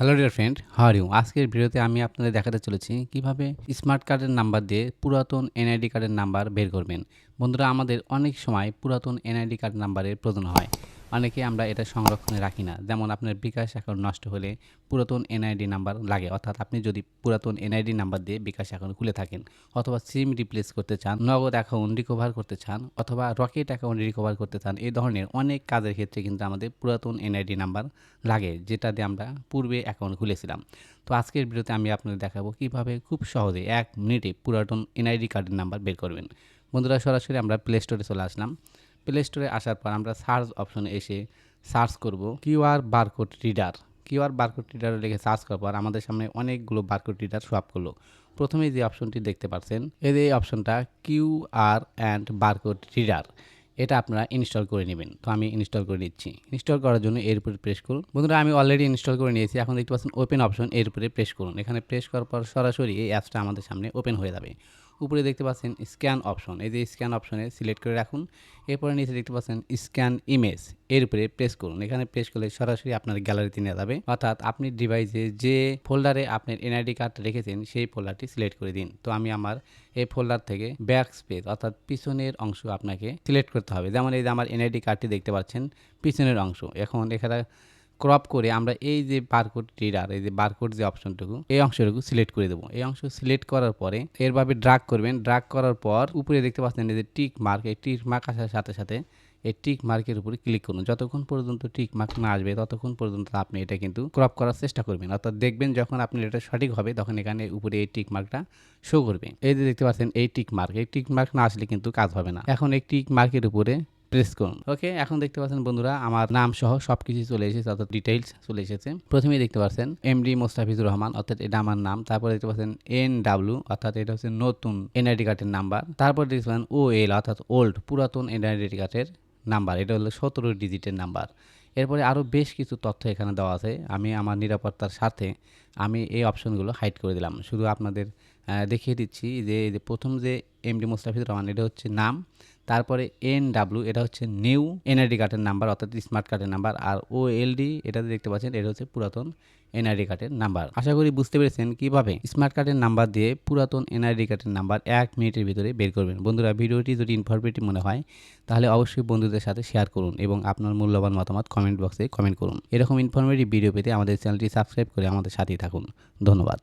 Hello dear friend হার আজকের ভিডিওতে আমি আপনাদের দেখাতে চলেছি কীভাবে স্মার্ট কার্ডের নাম্বার দিয়ে পুরাতন এনআইডি কার্ডের নাম্বার বের করবেন। বন্ধুরা, আমাদের অনেক সময় পুরাতন এনআইডি কার্ড নাম্বারের প্রয়োজন হয়। অনেকে আমরা এটা সংরক্ষণে রাখি না। যেমন আপনার বিকাশ অ্যাকাউন্ট নষ্ট হলে পুরাতন এনআইডি নাম্বার লাগে। অর্থাৎ আপনি যদি পুরাতন এনআইডি নাম্বার দিয়ে বিকাশ অ্যাকাউন্ট খুলে থাকেন অথবা সিম রিপ্লেস করতে চান, নগদ অ্যাকাউন্ট রিকভার করতে চান অথবা রকেট অ্যাকাউন্ট রিকভার করতে চান, এই ধরনের অনেক কাজের ক্ষেত্রে কিন্তু আমাদের পুরাতন এনআইডি নাম্বার লাগে, যেটা দিয়ে আমরা পূর্বে অ্যাকাউন্ট খুলেছিলাম। তো আজকের ভিডিওতে আমি আপনাদের দেখাবো কীভাবে খুব সহজে এক মিনিটে পুরাতন এনআইডি কার্ডের নাম্বার বের করবেন। বন্ধুরা, সরাসরি আমরা প্লে স্টোরে চলে আসলাম। প্লে স্টোরে আসার পর আমরা সার্চ অপশনে এসে সার্চ করব QR barcode reader QR barcode reader লিখে সার্চ করার পর আমাদের সামনে অনেকগুলো বারকোড রিডার আপ করল। প্রথমে যে অপশনটি দেখতে পাচ্ছেন যে এই অপশনটা কিউআর অ্যান্ড বারকোড রিডার এটা আপনারা ইনস্টল করে নেবেন। তো আমি ইনস্টল করে নিচ্ছি। ইনস্টল করার জন্য এর উপরে প্রেস করুন। বন্ধুরা, আমি অলরেডি ইনস্টল করে নিয়েছি। এখন দেখতে পাচ্ছেন ওপেন অপশন এর উপরে প্রেস করুন। এখানে প্রেস করার পর সরাসরি এই অ্যাপসটা আমাদের সামনে ওপেন হয়ে যাবে। উপরে দেখতে পাচ্ছেন স্ক্যান অপশন এই যে স্ক্যান অপশনে সিলেক্ট করে রাখুন। এরপরে নিচে দেখতে পাচ্ছেন স্ক্যান ইমেজ এর উপরে প্রেস করুন। এখানে প্রেস করলে সরাসরি আপনার গ্যালারিতে নিয়ে যাবে। অর্থাৎ আপনি ডিভাইসে যে ফোল্ডারে আপনার এনআইডি কার্ড রেখেছেন, সেই ফোল্ডারটি সিলেক্ট করে দিন। তো আমি আমার এই ফোল্ডার থেকে ব্যাক স্পেস অর্থাৎ পিছনের অংশ আপনাকে সিলেক্ট করতে হবে। যেমন এই যে আমার এনআইডি কার্ডটি দেখতে পাচ্ছেন, পিছনের অংশ। এখন এখানে ক্রপ করে আমরা এই যে বারকোড রিডার এই যে বারকোড যে অপশনটুকু এই অংশটুকু সিলেক্ট করে দেবো। এই অংশ সিলেক্ট করার পরে এরভাবে ড্রাগ করবেন। ড্রাগ করার পর উপরে দেখতে পাচ্ছেন এই যে টিক মার্ক এই টিক মার্ক আসার সাথে সাথে এই টিক মার্কের উপরে ক্লিক করুন। যতক্ষণ পর্যন্ত টিক মার্ক না আসবে, ততক্ষণ পর্যন্ত আপনি এটা কিন্তু ক্রপ করার চেষ্টা করবেন। অর্থাৎ দেখবেন যখন আপনি এটা সঠিক হবে, তখন এখানে উপরে এই টিক মার্কটা শো করবে। এই যে দেখতে পাচ্ছেন এই টিক মার্ক এই টিক মার্ক না আসলে কিন্তু কাজ হবে না। এখন এই টিক মার্কের উপরে প্রেস করুন। ওকে এখন দেখতে পাচ্ছেন বন্ধুরা, আমার নাম সহ সব কিছু চলে এসেছে অর্থাৎ ডিটেইলস চলে এসেছে। প্রথমেই দেখতে পাচ্ছেন এমডি মোস্তাফিজুর রহমান, অর্থাৎ এটা আমার নাম। তারপরে দেখতে পাচ্ছেন এন ডাব্লু অর্থাৎ এটা হচ্ছে নতুন এনআইডি কার্ডের নাম্বার তারপর দেখতে পাচ্ছেন ও এল অর্থাৎ ওল্ড পুরাতন এনআইডি কার্ডের নাম্বার এটা হলো সতেরো ডিজিটের নাম্বার এরপরে আরও বেশ কিছু তথ্য এখানে দেওয়া আছে। আমি আমার নিরাপত্তার সাথে আমি এই অপশনগুলো হাইড করে দিলাম। শুধু আপনাদের দেখিয়ে দিচ্ছি যে প্রথম যে এমডি মোস্তাফিজুর রহমান, এটা হচ্ছে নাম। তারপরে এন ডাব্লু এটা হচ্ছে নিউ এনআইডি কার্ডের নাম্বার, অর্থাৎ স্মার্ট কার্ডের নাম্বার, আর ও এলডি এটাতে দেখতে পাচ্ছেন, এটা হচ্ছে পুরাতন এনআইডি কার্ডের নাম্বার। আশা করি বুঝতে পেরেছেন কীভাবে স্মার্ট কার্ডের নাম্বার দিয়ে পুরাতন এনআইডি কার্ডের নাম্বার এক মিনিটের ভিতরে বের করবেন। বন্ধুরা, ভিডিওটি যদি ইনফরমেটিভ মনে হয়, তাহলে অবশ্যই বন্ধুদের সাথে শেয়ার করুন এবং আপনার মূল্যবান মতামত কমেন্ট বক্সে কমেন্ট করুন। এরকম ইনফরমেটিভ ভিডিও পেতে আমাদের চ্যানেলটি সাবস্ক্রাইব করে আমাদের সাথেই থাকুন। ধন্যবাদ।